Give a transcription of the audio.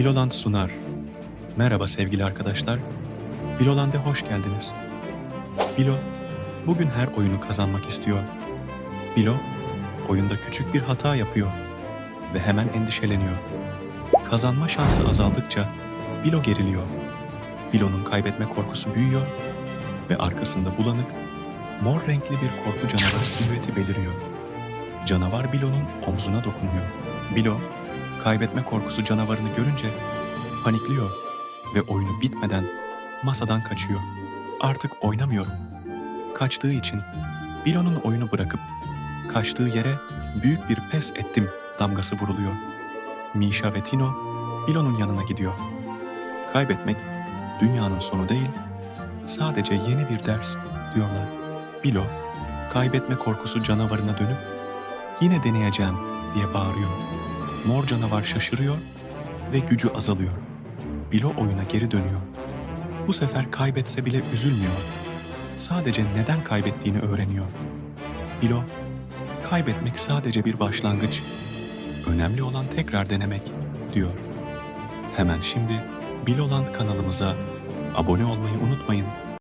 Biloland sunar. Merhaba sevgili arkadaşlar. Biloland'e hoş geldiniz. Bilo, bugün her oyunu kazanmak istiyor. Bilo, oyunda küçük bir hata yapıyor ve hemen endişeleniyor. Kazanma şansı azaldıkça Bilo geriliyor. Bilo'nun kaybetme korkusu büyüyor ve arkasında bulanık, mor renkli bir korku canavarı silüeti beliriyor. Canavar Bilo'nun omzuna dokunuyor. Bilo, kaybetme korkusu canavarını görünce panikliyor ve oyunu bitmeden masadan kaçıyor. Artık oynamıyorum. Kaçtığı için Bilo'nun oyunu bırakıp kaçtığı yere büyük bir pes ettim damgası vuruluyor. Misha ve Tino Bilo'nun yanına gidiyor. Kaybetmek dünyanın sonu değil, sadece yeni bir ders diyorlar. Bilo, kaybetme korkusu canavarına dönüp yine deneyeceğim diye bağırıyor. Mor canavar şaşırıyor ve gücü azalıyor. Bilo oyuna geri dönüyor. Bu sefer kaybetse bile üzülmüyor. Sadece neden kaybettiğini öğreniyor. Bilo, kaybetmek sadece bir başlangıç. Önemli olan tekrar denemek, diyor. Hemen şimdi Biloland kanalımıza abone olmayı unutmayın.